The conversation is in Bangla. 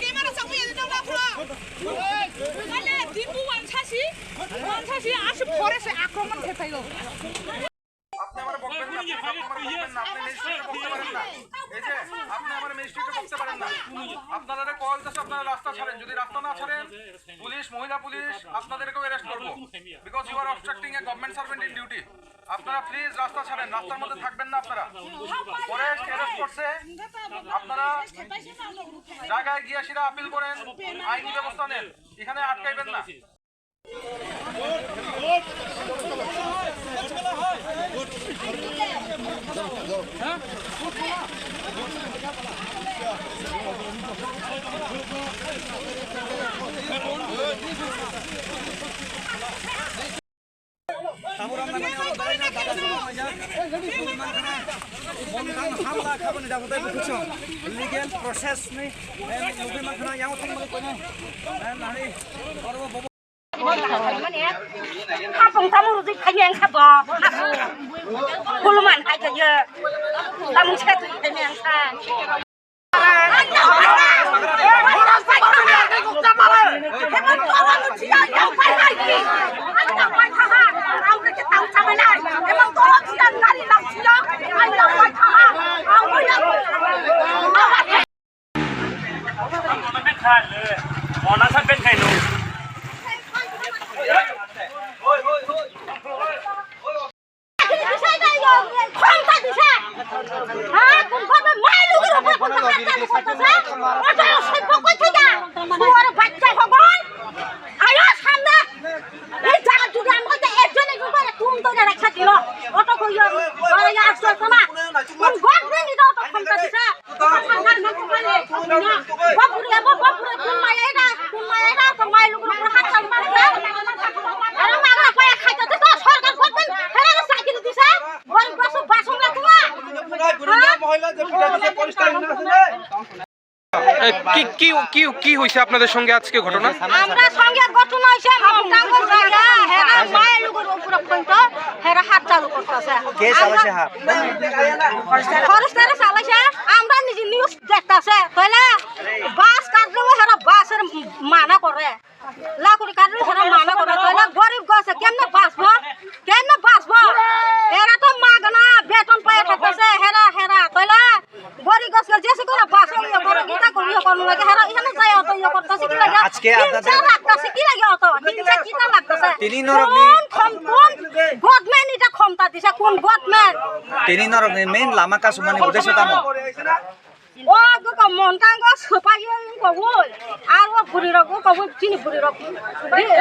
게임하는 상황이 된다고 앞으로. 아니, 뒷부 원차시, 원차시 아시 버릇에 아크로만 대파요. আপনি আমার ম্যাজিস্ট্রেটকে বকতে পারেন না। আপনারা কল দিতেছে আপনারা রাস্তা ছাড়েন। যদি রাস্তা না ছাড়েন পুলিশ মহিলা পুলিশ আপনাদেরকেও অ্যারেস্ট করব। Because you are obstructing a government servant in duty আপনারা প্লিজ রাস্তা ছাড়েন রাস্তার মধ্যে থাকবেন না আপনারা। ফরেস্ট অ্যারেস্ট করছে। আপনারা জায়গায় গিয়ে সেটা আপিল করেন আইনি ব্যবস্থা নেন। এখানে আটকাইবেন না। Legal process ni lugi man kana yang thong ko na nani orbo ข้าทำมือดิขยันขับบอกกุลมันหายเยอะทำเช็ดขยัตันขยันานเป็นไข่ না কমালে বাপুরে বাপুরে কোন মায়া এটা কোন মায়া এটা তো মায়ের লোক উপর হাত চাল মারছে আরে মাগা পায়া খাইতে তো সরকার করতেন হেরা সাইকেল দিছে গরিব বসু বাসন রাখবা এ, কি কি কি কি হয়েছে আপনাদের সঙ্গে আজকে ঘটনা? আমরা সঙ্গে ঘটনা হইছে মমতাঙ্গ জায়গা হেরা মায়ের লোকের উপরে পর্যন্ত হেরা হাত চালু করতেছে। কে চালাইছে হাত? ফরেস্টারে চালাইছে আমরা নিজে নিউজ দেখতাছে তাইলে বাস কাটলেও হেরা বাসের মানা করে লাকুড়ি কাটলেও হেরা মানা করে তাইলে গরিব গেছে কেমনে বাঁচবো কেমনে বাঁচবো হেরা তো মাগনা বেতন পায়ে থাকতেছে হেরা হেরা তাইলে গরিব গেছে যেসে করে বাসে ইয়ে করে গীতা করে ইয়ে করুন লাগে হেরা এখানে যাই অত ইয়ে করতেছে কি লাগে আজকে আপনাদের- লাগতাছে কি লাগে অত? হিংসা কিটা লাগতাছে? তিনি নরকনি- কোন কোন গভর্নমেন্ট এটা ক্ষমতা দিছে? কোন গভর্নমেন্ট তিনি norok ni Lama kasumani udeso tamo ও গো কাঙ্গ সোপাই কবুল আর ও বুড়ি রকম কবুল চিনি বুড়ি রগো